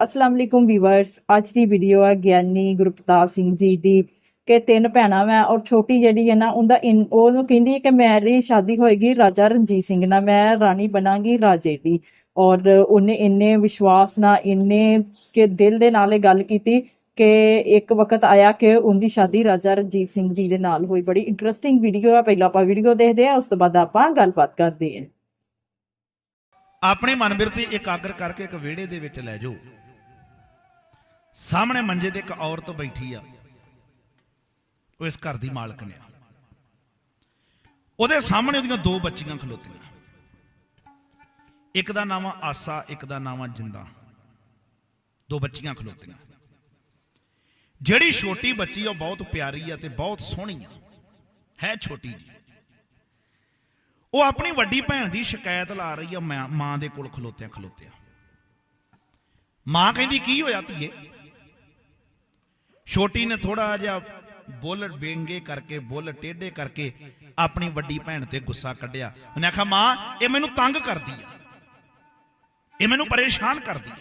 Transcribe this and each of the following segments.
ਅਸਲਾਮ ਅਲੈਕੁਮ viewers, ਅੱਜ ਦੀ video ਹੈ ਗਿਆਨੀ ਗੁਰਪ੍ਰਤਾਪ ਸਿੰਘ ਜੀ ਦੀ ਕਿ ਤਿੰਨ ਭੈਣਾਂ ਮੈਂ ਔਰ ਛੋਟੀ ਜਿਹੜੀ ਹੈ ਨਾ, ਉਹਦਾ ਉਹਨੂੰ ਕਹਿੰਦੀ ਹੈ ਕਿ ਮੇਰੀ ਸ਼ਾਦੀ ਹੋਏਗੀ ਰਾਜਾ ਰਣਜੀਤ ਸਿੰਘ ਨਾਲ, ਮੈਂ ਰਾਣੀ ਬਣਾਂਗੀ ਰਾਜੇ ਦੀ। ਔਰ ਉਹਨੇ ਇੰਨੇ ਵਿਸ਼ਵਾਸ ਨਾਲ, ਇੰਨੇ ਕਿ ਦਿਲ ਦੇ ਨਾਲ ਇਹ ਗੱਲ ਕੀਤੀ ਕਿ ਇੱਕ ਵਕਤ ਆਇਆ ਕਿ ਉਹਦੀ ਸ਼ਾਦੀ ਰਾਜਾ ਰਣਜੀਤ ਸਿੰਘ ਜੀ ਦੇ ਨਾਲ ਹੋਈ। ਬੜੀ ਇੰਟਰਸਟਿੰਗ ਵੀਡੀਓ ਹੈ ਪਹਿਲਾਂ ਆਪਾਂ ਵੀਡੀਓ ਦੇਖਦੇ ਹਾਂ, ਉਸ ਤੋਂ ਬਾਅਦ ਆਪਾਂ ਗੱਲਬਾਤ ਕਰਦੇ ਹਾਂ। ਆਪਣੇ ਮਨ ਬਿਰਤੀ ਇਕਾਗਰ ਕਰਕੇ ਇੱਕ ਵਿਹੜੇ ਦੇ ਵਿੱਚ ਲੈ ਜਾਓ। ਸਾਹਮਣੇ ਮੰਜੇ ਤੇ ਇੱਕ ਔਰਤ ਬੈਠੀ ਆ। ਉਹ ਇਸ ਘਰ ਦੀ ਮਾਲਕਣ ਆ ਉਹਦੇ ਸਾਹਮਣੇ ਉਹਦੀਆਂ ਦੋ ਬੱਚੀਆਂ ਖਲੋਤੀਆਂ। ਇੱਕ ਦਾ ਨਾਮ ਆਸਾ, ਇੱਕ ਦਾ ਨਾਮ ਜਿੰਦਾ। ਦੋ ਬੱਚੀਆਂ ਖਲੋਤੀਆਂ। ਜਿਹੜੀ ਛੋਟੀ ਬੱਚੀ ਆ, ਉਹ ਬਹੁਤ ਪਿਆਰੀ ਆ ਤੇ ਬਹੁਤ ਸੋਹਣੀ ਆ। ਹੈ ਛੋਟੀ ਜੀ। ਉਹ ਆਪਣੀ ਵੱਡੀ ਭੈਣ ਦੀ ਸ਼ਿਕਾਇਤ ਲਾ ਰਹੀ ਆ, ਮਾਂ ਮਾਂ ਦੇ ਕੋਲ ਖਲੋਤਿਆਂ ਖਲੋਤਿਆਂ ਮਾਂ ਕਹਿੰਦੀ, ਕੀ ਹੋਇਆ ਧੀਏ? ਛੋਟੀ ਨੇ ਥੋੜਾ ਜਿਹਾ ਬੁੱਲ ਵੇਂਗੇ ਕਰਕੇ, ਬੁੱਲ ਟੇਢੇ ਕਰਕੇ ਆਪਣੀ ਵੱਡੀ ਭੈਣ ਤੇ ਗੁੱਸਾ ਕੱਢਿਆ। ਉਹਨੇ ਆਖਿਆ, ਮਾਂ, ਇਹ ਮੈਨੂੰ ਤੰਗ ਕਰਦੀ ਆ। ਇਹ ਮੈਨੂੰ ਪਰੇਸ਼ਾਨ ਕਰਦੀ ਆ।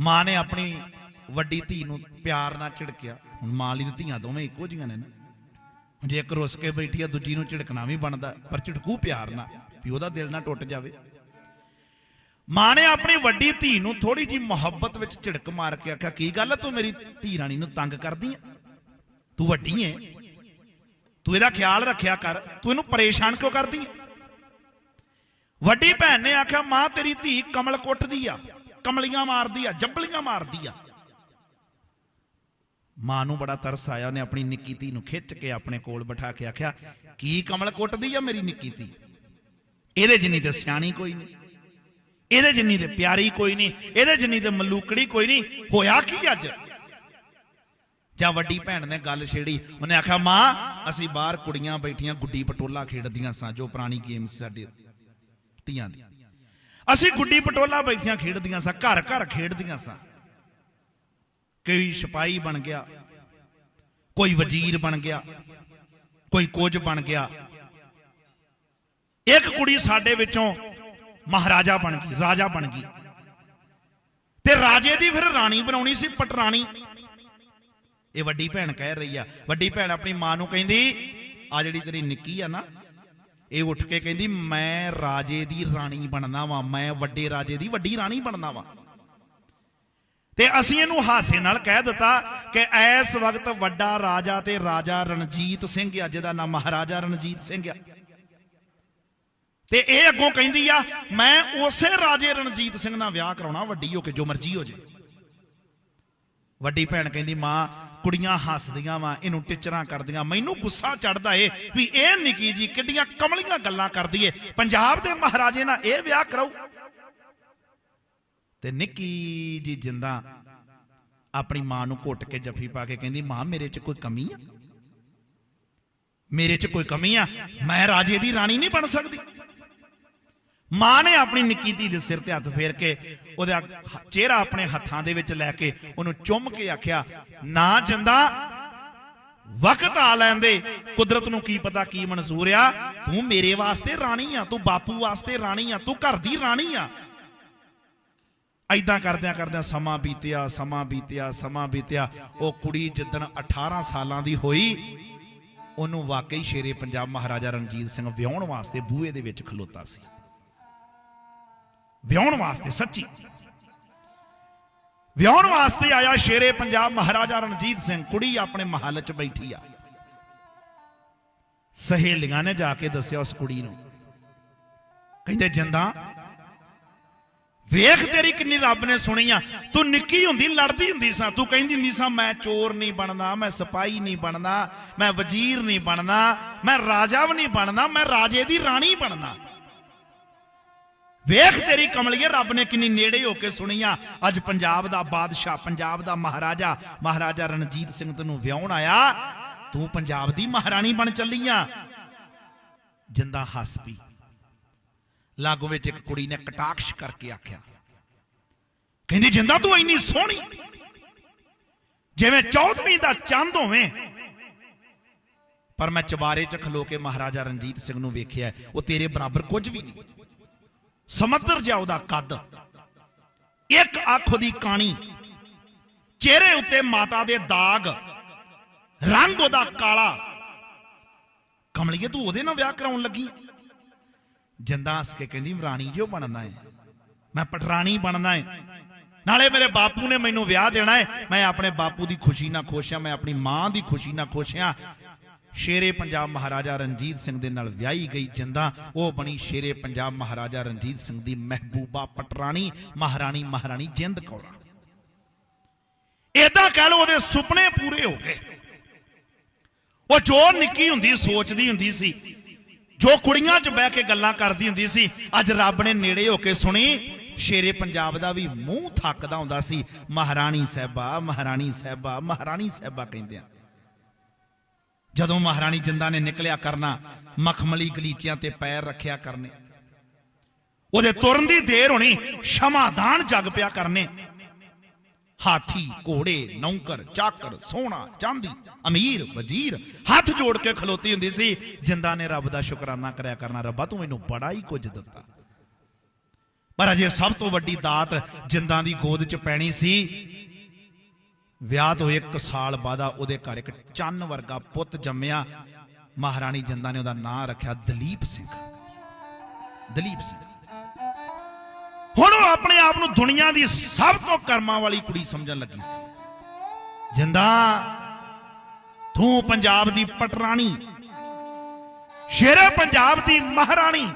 ਮਾਂ ਨੇ ਆਪਣੀ ਵੱਡੀ ਧੀ ਨੂੰ ਪਿਆਰ ਨਾਲ ਝਿੜਕਿਆ। ਹੁਣ ਮਾਂ ਲਈ ਤਾਂ ਧੀਆਂ ਦੋਵੇਂ ਇੱਕੋ ਜਿਹੀਆਂ ਨੇ ਨਾ। ਜੇ ਇੱਕ ਰੁੱਸ ਕੇ ਬੈਠੀ ਆ, ਦੂਜੀ ਨੂੰ ਝਿੜਕਣਾ ਵੀ ਬਣਦਾ, ਪਰ ਝਿੜਕੂ ਪਿਆਰ ਨਾਲ, ਵੀ ਉਹਦਾ ਦਿਲ ਨਾ ਟੁੱਟ ਜਾਵੇ। ਮਾਂ ਨੇ ਆਪਣੀ ਵੱਡੀ ਧੀ ਨੂੰ ਥੋੜੀ ਜੀ ਮੁਹੱਬਤ ਵਿੱਚ ਝਿੜਕ ਮਾਰ ਕੇ ਆਖਿਆ, ਕੀ ਗੱਲ ਤੂੰ ਮੇਰੀ ਧੀ ਰਾਣੀ ਨੂੰ ਤੰਗ ਕਰਦੀ ਹੈ ਤੂੰ ਵੱਡੀ ਏ। ਤੂੰ ਇਹਦਾ ਖਿਆਲ ਰੱਖਿਆ ਕਰ। ਤੂੰ ਇਹਨੂੰ ਪਰੇਸ਼ਾਨ ਕਿਉਂ ਕਰਦੀ ਆ? ਵੱਡੀ ਭੈਣ ਨੇ ਆਖਿਆ, ਮਾਂ, ਤੇਰੀ ਧੀ ਕਮਲ ਕੁੱਟਦੀ ਆ, ਕਮਲੀਆਂ ਮਾਰਦੀ ਆ, ਜੱਬਲੀਆਂ ਮਾਰਦੀ ਆ। ਮਾਂ ਨੂੰ ਬੜਾ ਤਰਸ ਆਇਆ। ਉਹਨੇ ਆਪਣੀ ਨਿੱਕੀ ਧੀ ਨੂੰ ਖਿੱਚ ਕੇ ਆਪਣੇ ਕੋਲ ਬਿਠਾ ਕੇ ਆਖਿਆ, ਕੀ ਕਮਲ ਕੁੱਟਦੀ ਆ ਮੇਰੀ ਨਿੱਕੀ ਧੀ? ਇਹਦੇ ਜਿੰਨੀ ਤੇ ਸਿਆਣੀ ਕੋਈ ਨਹੀਂ ਇਹਦੇ ਜਿੰਨੀ ਤੇ ਪਿਆਰੀ ਕੋਈ ਨਹੀਂ, ਇਹਦੇ ਜਿੰਨੀ ਤੇ ਮਲੂਕੜੀ ਕੋਈ ਨਹੀਂ, ਹੋਇਆ ਕੀ ਅੱਜ? ਜਾਂ ਵੱਡੀ ਭੈਣ ਨੇ ਗੱਲ ਛੇੜੀ, ਉਹਨੇ ਆਖਿਆ, ਮਾਂ, ਅਸੀਂ ਬਾਹਰ ਕੁੜੀਆਂ ਬੈਠੀਆਂ ਗੁੱਡੀ ਪਟੋਲਾ ਖੇਡਦੀਆਂ ਸਾਂ, ਜੋ ਪੁਰਾਣੀ ਗੇਮ ਸਾਡੇ, ਧੀਆਂ ਦੀ। ਅਸੀਂ ਗੁੱਡੀ ਪਟੋਲਾ ਬੈਠੀਆਂ ਖੇਡਦੀਆਂ ਸਾਂ, ਘਰ ਘਰ ਖੇਡਦੀਆਂ ਸਾਂ। ਕੋਈ ਸਿਪਾਹੀ ਬਣ ਗਿਆ, ਕੋਈ ਵਜ਼ੀਰ ਬਣ ਗਿਆ, ਕੋਈ ਕੁਝ ਬਣ ਗਿਆ। ਇੱਕ ਕੁੜੀ ਸਾਡੇ ਵਿੱਚੋਂ ਮਹਾਰਾਜਾ ਬਣ ਗਈ, ਰਾਜਾ ਬਣ ਗਈ। ਤੇ ਰਾਜੇ ਦੀ ਫਿਰ ਰਾਣੀ ਬਣਾਉਣੀ ਸੀ ਪਟਰਾਣੀ। ਇਹ ਵੱਡੀ ਭੈਣ ਕਹਿ ਰਹੀ ਆ, ਵੱਡੀ ਭੈਣ ਆਪਣੀ ਮਾਂ ਨੂੰ ਕਹਿੰਦੀ, ਆ ਜਿਹੜੀ ਤੇਰੀ ਨਿੱਕੀ ਆ ਨਾ, ਇਹ ਉੱਠ ਕੇ ਕਹਿੰਦੀ, ਮੈਂ ਰਾਜੇ ਦੀ ਰਾਣੀ ਬਣਨਾ ਵਾਂ, ਮੈਂ ਵੱਡੇ ਰਾਜੇ ਦੀ ਵੱਡੀ ਰਾਣੀ ਬਣਨਾ ਵਾਂ। ਤੇ ਅਸੀਂ ਇਹਨੂੰ ਹਾਸੇ ਨਾਲ ਕਹਿ ਦਿੱਤਾ ਕਿ ਇਸ ਵਕਤ ਵੱਡਾ ਰਾਜਾ ਤੇ ਰਾਜਾ ਰਣਜੀਤ ਸਿੰਘ ਆ, ਜਿਹਦਾ ਨਾਮ ਮਹਾਰਾਜਾ ਰਣਜੀਤ ਸਿੰਘ ਆ। ਤੇ ਇਹ ਅੱਗੋਂ ਕਹਿੰਦੀ ਆ, ਮੈਂ ਉਸੇ ਰਾਜੇ ਰਣਜੀਤ ਸਿੰਘ ਨਾਲ ਵਿਆਹ ਕਰਾਉਣਾ, ਵੱਡੀ ਹੋ ਕੇ ਜੋ ਮਰਜ਼ੀ ਹੋ ਜੇ। ਵੱਡੀ ਭੈਣ ਕਹਿੰਦੀ, ਮਾਂ, ਕੁੜੀਆਂ ਹੱਸਦੀਆਂ ਵਾ, ਇਹਨੂੰ ਟਿਚਰਾਂ ਕਰਦੀਆਂ। ਮੈਨੂੰ ਗੁੱਸਾ ਚੜਦਾ ਏ ਵੀ ਇਹ ਨਿੱਕੀ ਜੀ ਕਿੱਡੀਆਂ ਕਮਲੀਆਂ ਗੱਲਾਂ ਕਰਦੀ ਏ। ਪੰਜਾਬ ਦੇ ਮਹਾਰਾਜੇ ਨਾਲ ਇਹ ਵਿਆਹ ਕਰਾਉ ਤੇ ਨਿੱਕੀ ਜੀ ਜਿੰਦਾ ਆਪਣੀ ਮਾਂ ਨੂੰ ਘੁੱਟ ਕੇ ਜੱਫੀ ਪਾ ਕੇ ਕਹਿੰਦੀ, ਮਾਂ, ਮੇਰੇ 'ਚ ਕੋਈ ਕਮੀ ਆ? ਮੇਰੇ 'ਚ ਕੋਈ ਕਮੀ ਆ? ਮੈਂ ਰਾਜੇ ਦੀ ਰਾਣੀ ਨਹੀਂ ਬਣ ਸਕਦੀ। ਮਾਂ ਨੇ ਆਪਣੀ ਨਿੱਕੀ ਧੀ ਦੇ ਸਿਰ ਤੇ ਹੱਥ ਫੇਰ ਕੇ ਉਹਦਾ ਚਿਹਰਾ ਆਪਣੇ ਹੱਥਾਂ ਦੇ ਵਿੱਚ ਲੈ ਕੇ ਉਹਨੂੰ ਚੁੰਮ ਕੇ ਆਖਿਆ, ਨਾ ਜਿੰਦਾ ਵਕਤ ਆ ਲੈਂਦੇ। ਕੁਦਰਤ ਨੂੰ ਕੀ ਪਤਾ ਕੀ ਮਨਜ਼ੂਰ ਆ? ਤੂੰ ਮੇਰੇ ਵਾਸਤੇ ਰਾਣੀ ਆ, ਤੂੰ ਬਾਪੂ ਵਾਸਤੇ ਰਾਣੀ ਆ, ਤੂੰ ਘਰ ਦੀ ਰਾਣੀ ਆ। ਐਦਾਂ ਕਰਦਿਆਂ ਕਰਦਿਆਂ ਸਮਾਂ ਬੀਤਿਆ ਸਮਾਂ ਬੀਤਿਆ ਸਮਾਂ ਬੀਤਿਆ। ਉਹ ਕੁੜੀ ਜਿੱਦਣ 18 ਸਾਲਾਂ ਦੀ ਹੋਈ, ਉਹਨੂੰ ਵਾਕਈ ਸ਼ੇਰੇ ਪੰਜਾਬ ਮਹਾਰਾਜਾ ਰਣਜੀਤ ਸਿੰਘ ਵਿਆਹਣ ਵਾਸਤੇ ਬੂਹੇ ਦੇ ਵਿੱਚ ਖਲੋਤਾ ਸੀ। ਵਿਆਹਣ ਵਾਸਤੇ, ਸੱਚੀ। ਵਿਆਹਣ ਵਾਸਤੇ ਆਇਆ ਸ਼ੇਰੇ ਪੰਜਾਬ ਮਹਾਰਾਜਾ ਰਣਜੀਤ ਸਿੰਘ, ਕੁੜੀ ਆਪਣੇ ਮਹੱਲ 'ਚ ਬੈਠੀ ਆ। ਸਹੇਲੀਆਂ ਨੇ ਜਾ ਕੇ ਦੱਸਿਆ ਉਸ ਕੁੜੀ ਨੂੰ। ਕਹਿੰਦੇ, ਜਿੰਦਾ, ਵੇਖ ਤੇਰੀ ਕਿੰਨੀ ਰੱਬ ਨੇ ਸੁਣੀ ਆ। ਤੂੰ ਨਿੱਕੀ ਹੁੰਦੀ, ਲੜਦੀ ਹੁੰਦੀ ਸਾਂ। ਤੂੰ ਕਹਿੰਦੀ ਹੁੰਦੀ ਸਾਂ, ਮੈਂ ਚੋਰ ਨਹੀਂ ਬਣਨਾ, ਮੈਂ ਸਿਪਾਹੀ ਨਹੀਂ ਬਣਨਾ, ਮੈਂ ਵਜ਼ੀਰ ਨਹੀਂ ਬਣਨਾ, ਮੈਂ ਰਾਜਾ ਵੀ ਨਹੀਂ ਬਣਨਾ, ਮੈਂ ਰਾਜੇ ਦੀ ਰਾਣੀ ਬਣਨਾ। ਵੇਖ ਤੇਰੀ ਕਮਲੀਏ, ਰੱਬ ਨੇ ਕਿੰਨੀ ਨੇੜੇ ਹੋ ਕੇ ਸੁਣੀ ਆ। ਅੱਜ ਪੰਜਾਬ ਦਾ ਬਾਦਸ਼ਾਹ, ਪੰਜਾਬ ਦਾ ਮਹਾਰਾਜਾ ਮਹਾਰਾਜਾ ਰਣਜੀਤ ਸਿੰਘ ਤੈਨੂੰ ਵਿਆਹਣ ਆਇਆ। ਤੂੰ ਪੰਜਾਬ ਦੀ ਮਹਾਰਾਣੀ ਬਣ ਚੱਲੀ ਆ। ਜਿੰਦਾ ਹੱਸ ਪਈ ਲਾਗੋਂ ਵਿੱਚ ਇੱਕ ਕੁੜੀ ਨੇ ਕਟਾਕਸ਼ ਕਰਕੇ ਆਖਿਆ। ਕਹਿੰਦੀ, ਜਿੰਦਾ ਤੂੰ ਇੰਨੀ ਸੋਹਣੀ, ਜਿਵੇਂ ਚੌਦਵੀਂ ਦਾ ਚੰਦ ਹੋਵੇਂ। ਪਰ ਮੈਂ ਚਬਾਰੇ 'ਚ ਖਲੋ ਕੇ ਮਹਾਰਾਜਾ ਰਣਜੀਤ ਸਿੰਘ ਨੂੰ ਵੇਖਿਆ, ਉਹ ਤੇਰੇ ਬਰਾਬਰ ਕੁਝ ਵੀ ਨਹੀਂ। ਸਮੁੰਦਰ ਜਿਹਾ ਉਹਦਾ ਕੱਦ। ਇੱਕ ਅੱਖ ਉਹਦੀ ਕਾਣੀ। ਚਿਹਰੇ ਉੱਤੇ ਮਾਤਾ ਦੇ ਦਾਗ। ਰੰਗ ਉਹਦਾ ਕਾਲਾ। ਕਮਲੀਏ, ਤੂੰ ਉਹਦੇ ਨਾਲ ਵਿਆਹ ਕਰਾਉਣ ਲੱਗੀ। ਜਿੰਦਾ ਹੱਸ ਕੇ ਕਹਿੰਦੀ, ਰਾਣੀ ਜਿਉ ਬਣਨਾ ਹੈ ਮੈਂ ਪਟਰਾਣੀ ਬਣਨਾ ਹੈ ਨਾਲੇ ਮੇਰੇ ਬਾਪੂ ਨੇ ਮੈਨੂੰ ਵਿਆਹ ਦੇਣਾ ਹੈ ਮੈਂ ਆਪਣੇ ਬਾਪੂ ਦੀ ਖੁਸ਼ੀ ਨਾਲ ਖੁਸ਼ ਹਾਂ ਮੈਂ ਆਪਣੀ ਮਾਂ ਦੀ ਖੁਸ਼ੀ ਨਾਲ ਖੁਸ਼ ਹਾਂ ਸ਼ੇਰੇ ਪੰਜਾਬ ਮਹਾਰਾਜਾ ਰਣਜੀਤ ਸਿੰਘ ਦੇ ਨਾਲ ਵਿਆਹੀ ਗਈ ਜਿੰਦਾ, ਉਹ ਬਣੀ ਸ਼ੇਰੇ ਪੰਜਾਬ ਮਹਾਰਾਜਾ ਰਣਜੀਤ ਸਿੰਘ ਦੀ ਮਹਿਬੂਬਾ ਪਟਰਾਣੀ, ਮਹਾਰਾਣੀ ਮਹਾਰਾਣੀ ਜਿੰਦ ਕੌਰਾਂ। ਏਦਾਂ ਕਹਿ ਲਓ ਉਹਦੇ ਸੁਪਨੇ ਪੂਰੇ ਹੋ ਗਏ। ਉਹ ਜੋ ਨਿੱਕੀ ਹੁੰਦੀ, ਸੋਚਦੀ ਹੁੰਦੀ ਸੀ, ਜੋ ਕੁੜੀਆਂ 'ਚ ਬਹਿ ਕੇ ਗੱਲਾਂ ਕਰਦੀ ਹੁੰਦੀ ਸੀ, ਅੱਜ ਰੱਬ ਨੇ ਨੇੜੇ ਹੋ ਕੇ ਸੁਣੀ, ਸ਼ੇਰੇ ਪੰਜਾਬ ਦਾ ਵੀ ਮੂੰਹ ਥੱਕਦਾ ਹੁੰਦਾ ਸੀ, ਮਹਾਰਾਣੀ ਸਾਹਿਬਾ ਮਹਾਰਾਣੀ ਸਾਹਿਬਾ ਮਹਾਰਾਣੀ ਸਾਹਿਬਾ ਕਹਿੰਦੇ ਆ। ਜਦੋਂ ਮਹਾਰਾਣੀ ਜਿੰਦਾ ਨੇ ਨਿਕਲਿਆ ਕਰਨਾ, ਮਖਮਲੀ ਗਲੀਚਿਆਂ ਤੇ ਪੈਰ ਰੱਖਿਆ ਕਰਨੇ। ਉਹਦੇ ਤੁਰਨ ਦੀ ਦੇਰ ਹੋਣੀ, ਸ਼ਮਾਦਾਨ ਜਗ ਪਿਆ ਕਰਨੇ। ਹਾਥੀ, ਘੋੜੇ, ਨੌਕਰ, ਚਾਕਰ ਸੋਨਾ ਚਾਂਦੀ, ਅਮੀਰ, ਵਜ਼ੀਰ, ਹੱਥ ਜੋੜ ਕੇ ਖਲੋਤੀ ਹੁੰਦੀ ਸੀ। ਜਿੰਦਾ ਨੇ ਰੱਬ ਦਾ ਸ਼ੁਕਰਾਨਾ ਕਰਿਆ ਕਰਨਾ, ਰੱਬਾ ਤੂੰ ਮੈਨੂੰ ਬੜਾ ਹੀ ਕੁਝ ਦਿੱਤਾ। ਪਰ ਅਜੇ ਸਭ ਤੋਂ ਵੱਡੀ ਦਾਤ ਜਿੰਦਾਂ ਦੀ ਗੋਦ 'ਚ ਪੈਣੀ ਸੀ। ਵਿਆਹ ਤੋਂ 1 ਸਾਲ ਬਾਅਦ ਉਹਦੇ ਘਰ ਇੱਕ ਚੰਨ ਵਰਗਾ ਪੁੱਤ ਜੰਮਿਆ। ਮਹਾਰਾਣੀ ਜਿੰਦਾ ਨੇ ਉਹਦਾ ਨਾਂ ਰੱਖਿਆ ਦਲੀਪ ਸਿੰਘ। ਦਲੀਪ ਸਿੰਘ। ਹੁਣ ਉਹ ਆਪਣੇ ਆਪ ਨੂੰ ਦੁਨੀਆ ਦੀ ਸਭ ਤੋਂ ਕਰਮਾਂ ਵਾਲੀ ਕੁੜੀ ਸਮਝਣ ਲੱਗੀ ਸੀ। ਜਿੰਦਾ, ਤੂੰ ਪੰਜਾਬ ਦੀ ਪਟਰਾਣੀ, ਸ਼ੇਰੇ ਪੰਜਾਬ ਦੀ ਮਹਾਰਾਣੀ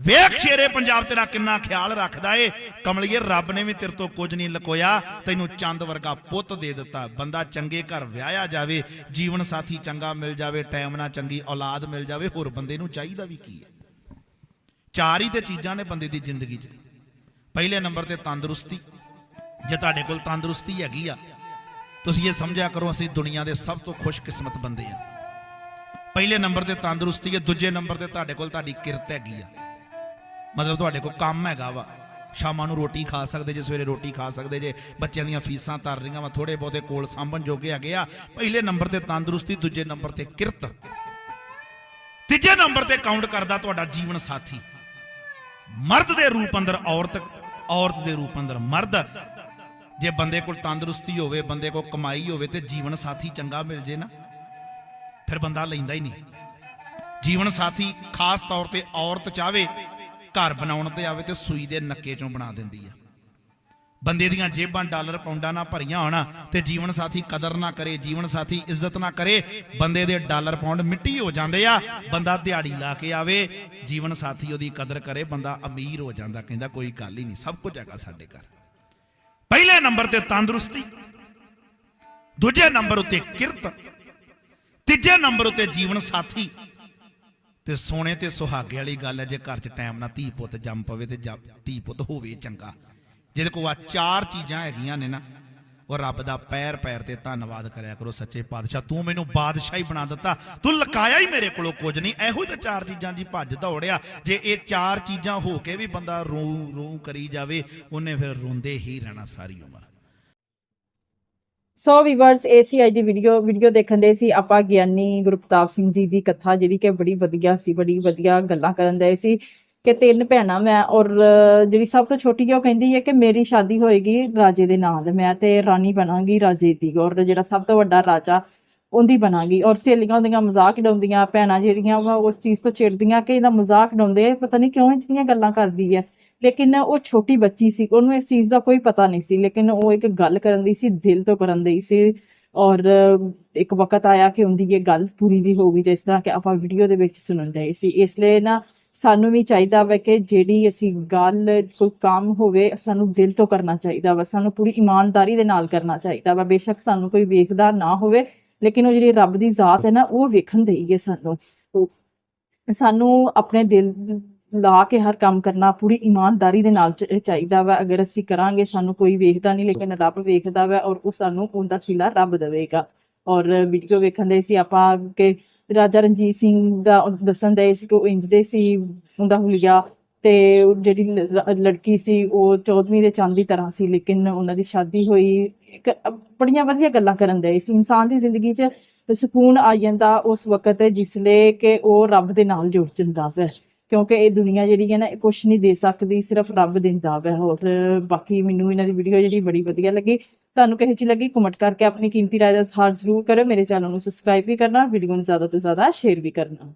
ਵੇਖ ਸ਼ੇਰੇ ਪੰਜਾਬ ਤੇਰਾ ਕਿੰਨਾ ਖਿਆਲ ਰੱਖਦਾ ਏ। ਕਮਲੀਏ, ਰੱਬ ਨੇ ਵੀ ਤੇਰੇ ਤੋਂ ਕੁਝ ਨਹੀਂ ਲਕੋਇਆ। ਤੈਨੂੰ ਚੰਦ ਵਰਗਾ ਪੁੱਤ ਦੇ ਦਿੱਤਾ। ਬੰਦਾ ਚੰਗੇ ਘਰ ਵਿਆਹਿਆ ਜਾਵੇ, ਜੀਵਨ ਸਾਥੀ ਚੰਗਾ ਮਿਲ ਜਾਵੇ, ਟਾਈਮ ਨਾਲ ਚੰਗੀ ਔਲਾਦ ਮਿਲ ਜਾਵੇ, ਹੋਰ ਬੰਦੇ ਨੂੰ ਚਾਹੀਦਾ ਵੀ ਕੀ ਹੈ? ਚਾਰ ਹੀ ਤੇ ਚੀਜ਼ਾਂ ਨੇ ਬੰਦੇ ਦੀ ਜ਼ਿੰਦਗੀ 'ਚ। ਪਹਿਲੇ ਨੰਬਰ ਤੇ ਤੰਦਰੁਸਤੀ। ਜੇ ਤੁਹਾਡੇ ਕੋਲ ਤੰਦਰੁਸਤੀ ਹੈਗੀ ਆ, ਤੁਸੀਂ ਇਹ ਸਮਝਿਆ ਕਰੋ, ਅਸੀਂ ਦੁਨੀਆ ਦੇ ਸਭ ਤੋਂ ਖੁਸ਼ਕਿਸਮਤ ਬੰਦੇ ਆ। ਪਹਿਲੇ ਨੰਬਰ ਤੇ ਤੰਦਰੁਸਤੀ ਹੈ, ਦੂਜੇ ਨੰਬਰ ਤੇ ਤੁਹਾਡੇ ਕੋਲ ਤੁਹਾਡੀ ਕਿਰਤ ਹੈਗੀ ਆ। ਮਤਲਬ ਤੁਹਾਡੇ ਕੋਲ ਕੰਮ ਹੈਗਾ ਵਾ। ਸ਼ਾਮਾਂ ਨੂੰ ਰੋਟੀ ਖਾ ਸਕਦੇ ਜੇ, ਸਵੇਰੇ ਰੋਟੀ ਖਾ ਸਕਦੇ ਜੇ। ਬੱਚਿਆਂ ਦੀਆਂ ਫੀਸਾਂ ਤਰ ਰਹੀਆਂ ਵਾ ਥੋੜੇ ਬਹੁਤੇ ਕੋਲ ਸਾਂਭਣ ਜੋਗੇ ਹੈਗੇ ਆ। ਪਹਿਲੇ ਨੰਬਰ ਤੇ ਤੰਦਰੁਸਤੀ, ਦੂਜੇ ਨੰਬਰ ਤੇ ਕਿਰਤ। ਤੀਜੇ ਨੰਬਰ ਤੇ ਕਾਊਂਟ ਕਰਦਾ ਤੁਹਾਡਾ ਜੀਵਨ ਸਾਥੀ। ਮਰਦ ਦੇ ਰੂਪ ਅੰਦਰ ਔਰਤ ਔਰਤ ਦੇ ਰੂਪ ਅੰਦਰ ਮਰਦ। ਜੇ ਬੰਦੇ ਕੋਲ ਤੰਦਰੁਸਤੀ ਹੋਵੇ, ਬੰਦੇ ਕੋਲ ਕਮਾਈ ਹੋਵੇ ਤੇ ਜੀਵਨ ਸਾਥੀ ਚੰਗਾ ਮਿਲ ਜੇ ਨਾ, ਫਿਰ ਬੰਦਾ ਲੈਂਦਾ ਹੀ ਨਹੀਂ। ਜੀਵਨ ਸਾਥੀ ਖਾਸ ਤੌਰ ਤੇ ਔਰਤ ਚਾਵੇ ਘਰ ਬਣਾਉਣ ਤੇ ਆਵੇ ਤੇ ਸੂਈ ਦੇ ਨੱਕੇ ਚੋਂ ਬਣਾ ਦਿੰਦੀ ਆ। ਬੰਦੇ ਦੀਆਂ ਜੇਬਾਂ ਡਾਲਰ ਪੌਂਡਾਂ ਨਾਲ ਭਰੀਆਂ ਹੋਣਾ ਤੇ ਜੀਵਨ ਸਾਥੀ ਕਦਰ ਨਾ ਕਰੇ, ਜੀਵਨ ਸਾਥੀ ਇੱਜ਼ਤ ਨਾ ਕਰੇ, ਬੰਦੇ ਦੇ ਡਾਲਰ ਪੌਂਡ ਮਿੱਟੀ ਹੋ ਜਾਂਦੇ ਆ, ਬੰਦਾ ਦਿਹਾੜੀ ਲਾ ਕੇ ਆਵੇ, ਜੀਵਨ ਸਾਥੀ ਉਹਦੀ ਕਦਰ ਕਰੇ, ਬੰਦਾ ਅਮੀਰ ਹੋ ਜਾਂਦਾ, ਕਹਿੰਦਾ ਕੋਈ ਗੱਲ ਹੀ ਨਹੀਂ, ਸਭ ਕੁਝ ਹੈਗਾ ਸਾਡੇ ਘਰ। ਪਹਿਲੇ ਨੰਬਰ ਤੇ ਤੰਦਰੁਸਤੀ, ਦੂਜੇ ਨੰਬਰ ਉੱਤੇ ਕਿਰਤ, ਤੀਜੇ ਨੰਬਰ ਉੱਤੇ ਜੀਵਨ ਸਾਥੀ। ਤੇ ਸੋਨੇ ਤੇ ਸੁਹਾਗੇ ਵਾਲੀ ਗੱਲ ਹੈ, ਜੇ ਘਰ 'ਚ ਟਾਈਮ ਨਾਲ ਧੀ ਪੁੱਤ ਜੰਮ ਪਵੇ ਤੇ ਧੀ ਪੁੱਤ ਹੋਵੇ ਚੰਗਾ। ਜਿਹਦੇ ਕੋਲ ਆ ਚਾਰ ਚੀਜ਼ਾਂ ਹੈਗੀਆਂ ਨੇ ਨਾ, ਉਹ ਰੱਬ ਦਾ ਪੈਰ ਪੈਰ ਤੇ ਧੰਨਵਾਦ ਕਰਿਆ ਕਰੋ ਸੱਚੇ ਪਾਤਸ਼ਾਹ, ਤੂੰ ਮੈਨੂੰ ਬਾਦਸ਼ਾਹ ਹੀ ਬਣਾ ਦਿੱਤਾ, ਤੂੰ ਲਕਾਇਆ ਹੀ ਮੇਰੇ ਕੋਲੋਂ ਕੁਝ ਨਹੀਂ, ਇਹੋ ਹੀ ਤਾਂ ਚਾਰ ਚੀਜ਼ਾਂ ਦੀ ਭੱਜ ਦੌੜਿਆ। ਜੇ ਇਹ ਚਾਰ ਚੀਜ਼ਾਂ ਹੋ ਕੇ ਵੀ ਬੰਦਾ ਰੋ ਰੋ ਕਰੀ ਜਾਵੇ, ਉਹਨੇ ਫਿਰ ਰੋਂਦੇ ਹੀ ਰਹਿਣਾ ਸਾਰੀ ਉਮਰ। ਸੋ ਵੀਵਰਸ ਏਸੀਆਈ ਦੀ ਵੀਡੀਓ ਵੀਡੀਓ ਦੇਖਣ ਦੇ ਸੀ। ਆਪਾਂ ਗਿਆਨੀ ਗੁਰਪ੍ਰਤਾਪ ਸਿੰਘ ਜੀ ਦੀ ਕਥਾ ਜਿਹੜੀ ਕਿ ਬੜੀ ਵਧੀਆ ਸੀ, ਬੜੀ ਵਧੀਆ ਗੱਲਾਂ ਕਰਨ ਦੇ ਸੀ ਕਿ ਤਿੰਨ ਭੈਣਾਂ ਮੈਂ ਔਰ ਜਿਹੜੀ ਸਭ ਤੋਂ ਛੋਟੀ ਹੈ ਉਹ ਕਹਿੰਦੀ ਹੈ ਕਿ ਮੇਰੀ ਸ਼ਾਦੀ ਹੋਏਗੀ ਰਾਜੇ ਦੇ ਨਾਲ ਮੈਂ ਤੇ ਰਾਣੀ ਬਣਾਂਗੀ ਰਾਜੇ ਦੀ ਔਰ ਜਿਹੜਾ ਸਭ ਤੋਂ ਵੱਡਾ ਰਾਜਾ, ਉਹਦੀ ਬਣਾਂਗੀ। ਔਰ ਸਹੇਲੀਆਂ ਉਹਦੀਆਂ ਮਜ਼ਾਕ ਉਡਾਉਂਦੀਆਂ, ਭੈਣਾਂ ਜਿਹੜੀਆਂ ਵਾ, ਉਸ ਚੀਜ਼ ਤੋਂ ਚਿੜਦੀਆਂ ਕਿ ਇਹਦਾ ਮਜ਼ਾਕ ਉਡਾਉਂਦੇ ਪਤਾ ਨਹੀਂ ਕਿਉਂ ਇੰਨੀਆਂ ਗੱਲਾਂ ਕਰਦੀ ਹੈ। ਲੇਕਿਨ ਉਹ ਛੋਟੀ ਬੱਚੀ ਸੀ, ਉਹਨੂੰ ਇਸ ਚੀਜ਼ ਦਾ ਕੋਈ ਪਤਾ ਨਹੀਂ ਸੀ, ਲੇਕਿਨ ਉਹ ਇੱਕ ਗੱਲ ਕਰਨ ਦੀ ਸੀ, ਦਿਲ ਤੋਂ ਕਰਨ ਦੀ ਸੀ ਔਰ ਇੱਕ ਵਕਤ ਆਇਆ ਕਿ ਉਹਦੀ ਇਹ ਗੱਲ ਪੂਰੀ ਵੀ ਹੋ ਗਈ, ਜਿਸ ਤਰ੍ਹਾਂ ਕਿ ਆਪਾਂ ਵੀਡੀਓ ਦੇ ਵਿੱਚ ਸੁਣਨ ਰਹੇ ਸੀ। ਇਸ ਲਈ ਨਾ ਸਾਨੂੰ ਵੀ ਚਾਹੀਦਾ ਵਾ ਕਿ ਜਿਹੜੀ ਅਸੀਂ ਗੱਲ, ਕੋਈ ਕੰਮ ਹੋਵੇ, ਸਾਨੂੰ ਦਿਲ ਤੋਂ ਕਰਨਾ ਚਾਹੀਦਾ ਵਾ, ਸਾਨੂੰ ਪੂਰੀ ਇਮਾਨਦਾਰੀ ਦੇ ਨਾਲ ਕਰਨਾ ਚਾਹੀਦਾ ਵਾ। ਬੇਸ਼ੱਕ ਸਾਨੂੰ ਕੋਈ ਵੇਖਦਾ ਨਾ ਹੋਵੇ, ਲੇਕਿਨ ਉਹ ਜਿਹੜੀ ਰੱਬ ਦੀ ਜ਼ਾਤ ਹੈ ਨਾ, ਉਹ ਵੇਖਣ ਦੇਈ ਹੈ ਸਾਨੂੰ। ਸਾਨੂੰ ਆਪਣੇ ਦਿਲ ਲਾ ਕੇ ਹਰ ਕੰਮ ਕਰਨਾ ਪੂਰੀ ਇਮਾਨਦਾਰੀ ਦੇ ਨਾਲ ਚ- ਚਾਹੀਦਾ ਵਾ। ਅਗਰ ਅਸੀਂ ਕਰਾਂਗੇ, ਸਾਨੂੰ ਕੋਈ ਵੇਖਦਾ ਨਹੀਂ, ਲੇਕਿਨ ਰੱਬ ਵੇਖਦਾ ਵਾ ਔਰ ਉਹ ਸਾਨੂੰ ਉਹਦਾ ਸਿਲਾ ਰੱਬ ਦੇਵੇਗਾ। ਔਰ ਵੀਡੀਓ ਵੇਖਣ ਦੇ ਸੀ ਆਪਾਂ ਕਿ ਰਾਜਾ ਰਣਜੀਤ ਸਿੰਘ ਦਾ ਦੱਸਣ ਦੇ ਸੀ ਕਿ ਉਹ ਇੰਜ ਦੇ ਸੀ, ਉਹਦਾ ਹੁਲੀਆ ਤੇ ਜਿਹੜੀ ਲੜਕੀ ਸੀ, ਉਹ 14ਵੀਂ ਦੇ ਚੰਦ ਦੀ ਤਰ੍ਹਾਂ ਸੀ, ਲੇਕਿਨ ਉਹਨਾਂ ਦੀ ਸ਼ਾਦੀ ਹੋਈ। ਬੜੀਆਂ ਵਧੀਆ ਗੱਲਾਂ ਕਰਨ ਦੇ ਸੀ। ਇਨਸਾਨ ਦੀ ਜ਼ਿੰਦਗੀ 'ਚ ਸਕੂਨ ਆ ਜਾਂਦਾ ਉਸ ਵਕਤ ਜਿਸ ਜਿਸਲੇ ਕਿ ਉਹ ਰੱਬ ਦੇ ਨਾਲ ਜੁੜ ਜਾਂਦਾ ਵਾ। ਕਿਉਂਕਿ ਇਹ ਦੁਨੀਆ ਜਿਹੜੀ ਹੈ ਨਾ ਕੁਝ ਨਹੀਂ ਦੇ ਸਕਦੀ, ਸਿਰਫ ਰੱਬ ਦਿੰਦਾ ਵਾ। ਹੋਰ ਬਾਕੀ ਮੈਨੂੰ ਇਹਨਾਂ ਦੀ ਵੀਡੀਓ ਜਿਹੜੀ ਬੜੀ ਵਧੀਆ ਲੱਗੀ। ਤੁਹਾਨੂੰ ਕਿਹੋ ਜਿਹੀ ਲੱਗੀ ਕਮੈਂਟ ਕਰਕੇ ਆਪਣੀ ਕੀਮਤੀ ਰਾਏ ਦਾ ਇਜ਼ਹਾਰ ਜ਼ਰੂਰ ਕਰੋ। ਮੇਰੇ ਚੈਨਲ ਨੂੰ ਸਬਸਕ੍ਰਾਈਬ ਵੀ ਕਰਨਾ ਵੀਡੀਓ ਨੂੰ ਜ਼ਿਆਦਾ ਤੋਂ ਜ਼ਿਆਦਾ ਸ਼ੇਅਰ ਵੀ ਕਰਨਾ।